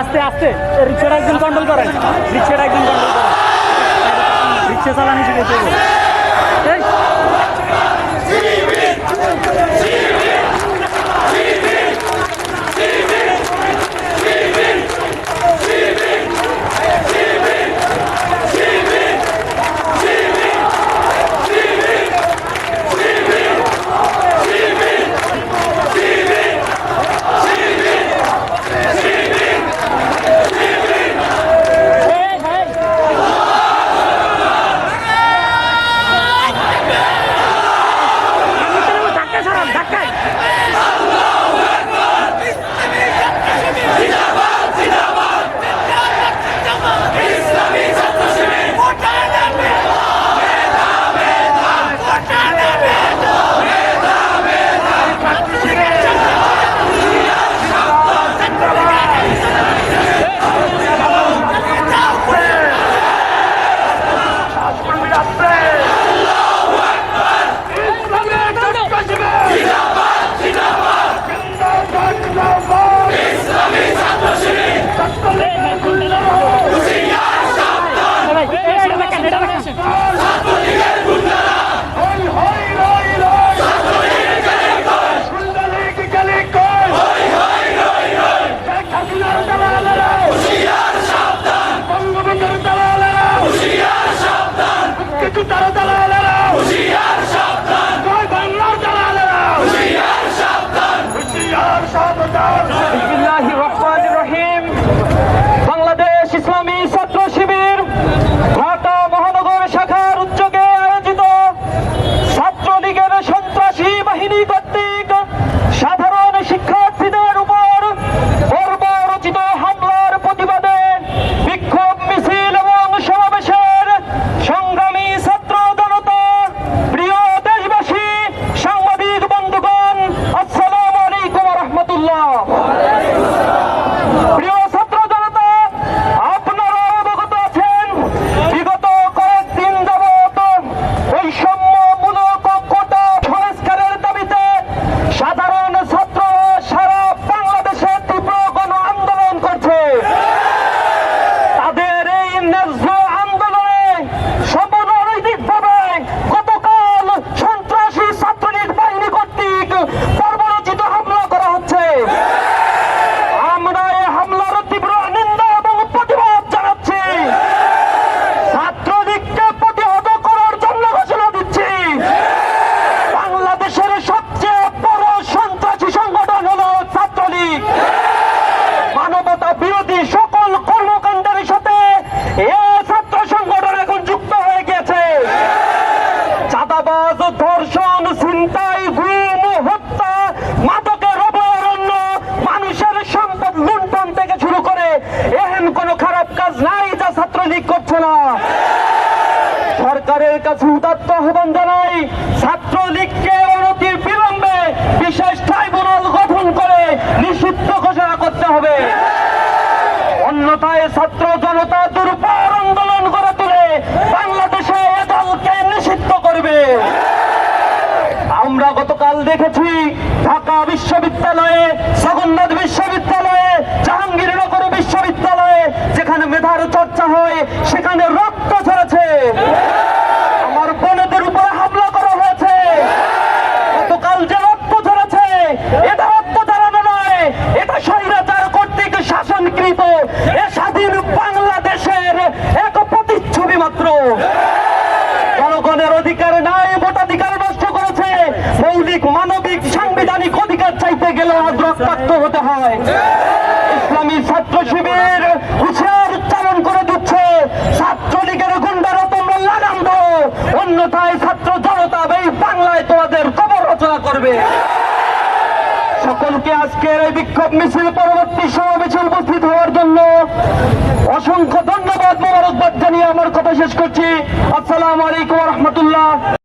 আস্তে আস্তে। রিক্সাটা একদম কন্ট্রোল করেন। রিক্সাটা একদম কন্ট্রোল করেন। রিক্সা চালানি শিখেছে উদাত্ত আহ্বান জানাই ছাত্রলীগকে অনতি বিলম্বে বিশেষ ট্রাইব্যুনাল গঠন করে নিষিদ্ধ ঘোষণা করতে হবে। অন্যথায় ছাত্র জনতা দুর্বার আন্দোলন গড়ে তুলে বাংলাদেশে এ দলকে নিষিদ্ধ করবে। আমরা গতকাল দেখেছি ঢাকা বিশ্ববিদ্যালয় ইসলামী ছাত্র শিবির হুশিয়ার উচ্চারণ করে দিচ্ছে। ছাত্রলীগের গুন্ডারা তোমরা লাগাম অন্যথায় ছাত্র জনতা এই বাংলায় তোমাদের কবর রচনা করবে। সকলকে আজকের এই বিক্ষোভ মিছিল পরবর্তী সমাবেশে উপস্থিত হওয়ার জন্য অসংখ্য ধন্যবাদ মোবারকবাদ জানিয়ে আমার কথা শেষ করছি। আসসালামু আলাইকুম রহমতুল্লাহ।